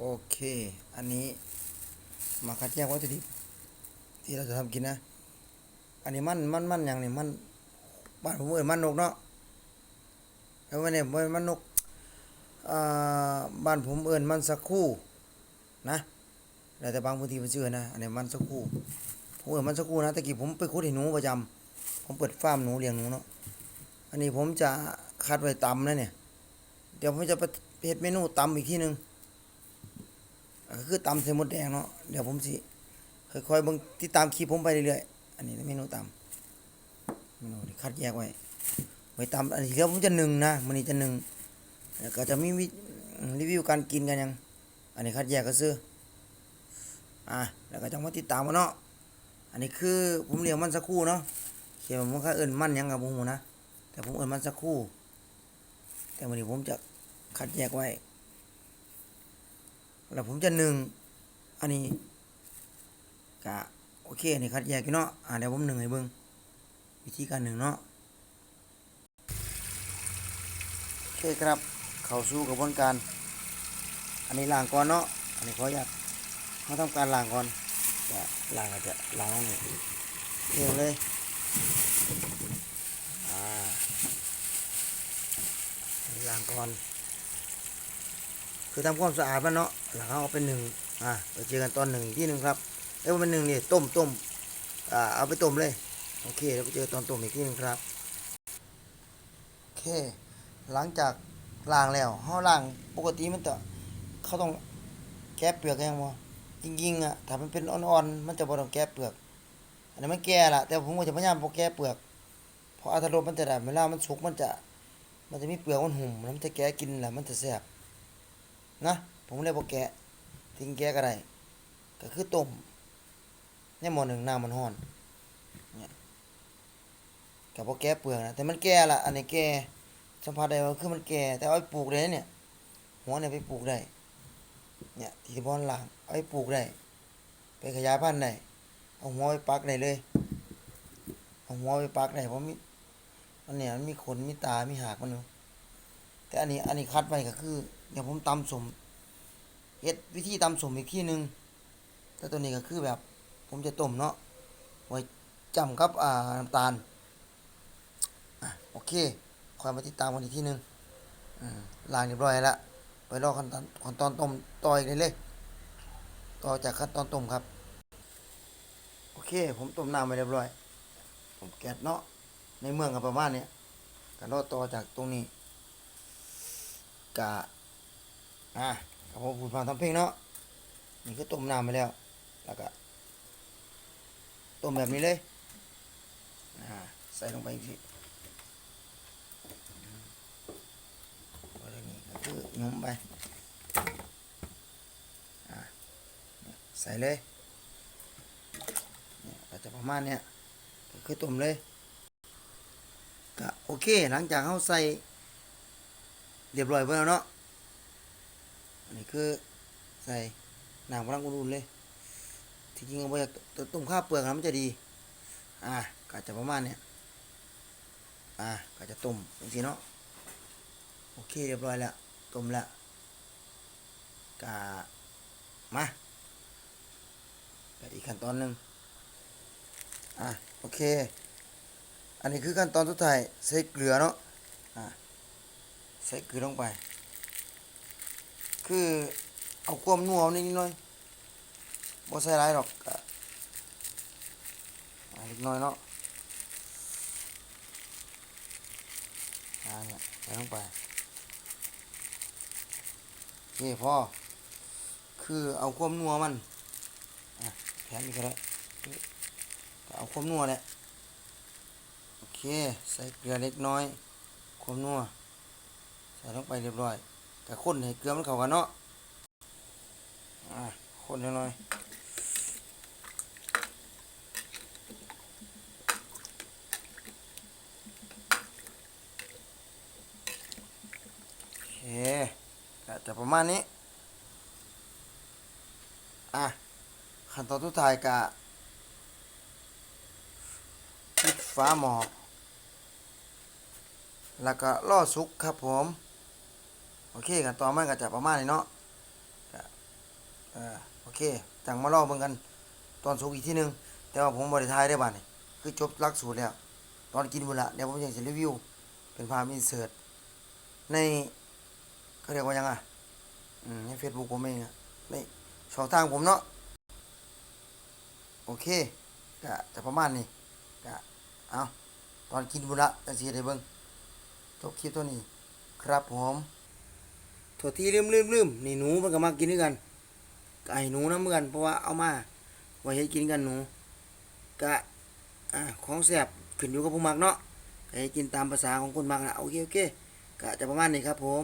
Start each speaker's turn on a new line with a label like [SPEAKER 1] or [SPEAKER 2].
[SPEAKER 1] โอเค อันนี้มาคัดแยกวัตถุดิบที่เราจะทำกินนะ อันนี้มันมันมันอย่างนี้มันบ้านผมเอ่ยมันนกเนาะแล้ววันนี้มันมันนกบ้านผมเอ่ยมันสักคู่นะแล้วแต่บางพื้นที่มันเชื่อนะอันนี้มันสักคู่ผมเอ่ยมันสักคู่นะตะกี้ผมไปคุดให้หนูประจำผมเปิดฟาร์มหนูเลี้ยงหนูเนาะอันนี้ผมจะคัดไว้ตำนะเนี่ย เดี๋ยวผมจะไปเฮ็ดเมนูตำอีกที่หนึ่ง ก็คือตำใส่หมดแดงเนาะเดี๋ยวผมสิค่อยๆเบิ่งติดตามคลิปผมไปเรื่อยๆอันนี้เมนูตำเมนูที่คัดแยกไว้ไว้ตำอันนี้เดี๋ยวผมจะหนึ่งนะมันนี้จะหนึ่งแล้วก็จะมีรีวิวการกินกันยัง อันนี้คัดแยกก็ซื้ออะแล้วก็จังมาติดตามกันเนาะอันนี้คือผมเรียกมันสักครู่เนาะเขียนว่ามันก็เอิ้นมันยังกับผมนะแต่ผมเอิ้นมันสักครู่ แต่วันนี้ผมจะคัดแยกไว้ แล้วผมจะหนึ่งอันนี้กะโอเคอันนี้คัดแยกอยู่เนาะอ่าเดี๋ยวผมหนึ่งให้เบิ่งวิธีการหนึ่งเนาะโอเคครับ เข้าสู่กระบวนการ อันนี้ล้างก่อนเนาะอันนี้ขออนุญาตมาทำการล้างก่อนจะล้างก็จะล้างลงนี่เองเลยอ่าล้างก่อน คือทำความสะอาดมันเนาะแล้วเขาเอาเป็นหนึ่งอ่าไปเจอกันตอนหนึ่งอีกที่หนึ่งครับเอ้ยเป็นหนึ่งนี่ต้มต้มอ่าเอาไปต้มเลยโอเคแล้วไปเจอตอนต้มอีกที่หนึ่งครับโอเค หลังจากล้างแล้วเขาล้างปกติมันจะเขาต้องแกะเปลือกยังบ่จริงๆอะถ้ามันเป็นอ่อนๆมันจะบ่ต้องแกะเปลือกอันนี้นมันแก่ละแต่ผมก็จะพยายามบ่แกะเปลือกเพราะอัตรรสมันจะได้เวลามันสุกมันจะ มันจะมีเปลือกมันหุ่มแล้วมันจะแกะกินแล้วมันจะแซ่บ นะ ผมเลยบอกแกะทิ้งแกะก็ได้ก็คือต้มในหม้อหนึ่งน้ำมันห้อนเนี่ยกับพอแกะเปลือกนะแต่มันแก่ละอันนี้แก่สัมผัสได้ว่าคือมันแก่แต่เอาไปปลูกได้เนี่ย หัวเนี่ยไปปลูกได้ เนี่ยที่บอนหลังเอาไปปลูกได้ ไปขยายพันธุ์ได้เอาหัวไปปักได้เลยเอาหัวไปปักได้เพราะมีมันเนี่ยมันมีขนมีตา มีหากมันอยู่แต่อันนี้อันนี้คัดไว้ก็คือเดี๋ยวผมตำสมเฮ็ดวิธีตำสมอีกที่หนึ่งแต่ตัวนี้ก็คือแบบ ผมจะต้มเนาะไว้จำกับอ่าน้ำตาลอะโอเคคอยมาติดตามกันอีกที่หนึ่งอล้างเรียบร้อยแล้วไปรอขั้นตอนขั้นตอนต้มต่ออีกเลยเลยต่อจากขั้นตอนต้มครับ โอเค ผมต้มน้ำไปเรียบร้อย ผมแก๊สเนาะในเมืองก็ประมาณเนี้ยก็รอต่อจากตรงนี้กะ อะกับผมพูดฟังทำเพลงเนาะนี่คือต้มน้ำไปแล้ว แล้วก็ต้มแบบนี้เลยอ่าใส่ลงไปอีกทีไว้ตรงนี้ก็คือหยุ้มไปอ่าใส่เลยเนี่ยก็จะประมาณเนี้ยก็คือต้มเลยก็โอเคหลังจากเขาใส่เรียบร้อยเพื่แล้วเนาะ อันนี้คือใส่หน้ำกำลังอุ่นๆเลย ที่จริงเอาไปต้มข้าวเปลือกนะมันจะดี อ่าก็จะประมาณเนี้ยอ่าก็จะต้มอย่างนี้เนาะ โอเคเรียบร้อยแล้ว ต้มแล้วกะมาอีกขั้นตอนหนึ่งอะโอเค อันนี้คือขั้นตอนสุดท้ายใส่เกลือเนาะ อ่าใส่เกลือลงไป คือเอาความนัวนิดหน่อยบ่ใส่หลายหรอกก็อ่าเล็กน้อยเนาะอ่าเนี่ยใส่ลงไปนี่พอคือเอาความนัวมันอะแถมอีกก็ได้ก็เอาความนัวแหละโอเค ใส่เกลือเล็กน้อยความนัวใส่ลงไปเรียบร้อย แต่คนให้เกลือมันเข้ากันเนาะอ่าคนหน่อยโอเคก็จะประมาณนี้ อะ ขั้นตอนสุดท้ายกะปิดฝาหม้อแล้วก็ล่อสุกครับผม โอเคกันต่อมันก็จะประมาณนี้เนาะก็เออโอเคจังมารอเบิ่งกัน ตอนสุกอีกที่หนึ่งแต่ว่าผมบริทายได้บ้านี่คือจบลักสูตรแล้ว ตอนกินบุละเดี๋ยวผมจะรีวิว เป็นภาพอินเสิร์ตในเขาเรียกว่ายังอะอืมในเฟซบุ๊กผมเองอะในช่องทางผมเนาะโอเคก็จะประมาณนี้ก็เอาตอนกินบุละจะเสียได้เบิ่งจบคลิปตัวนี้ ครับผม ถั่วที่ลืมลืมลืมนี่หนูมันก็มากินด้วยกันไก่หนูน้ำเมือนเพราะว่าเอามาไว้ให้กินกันหนูกะอ่าของแสบขึ้นอยู่กับผู้มักเนาะให้กินตามภาษาของคนมักนะโอเคโอเคกะจะประมาณนี้ครับผม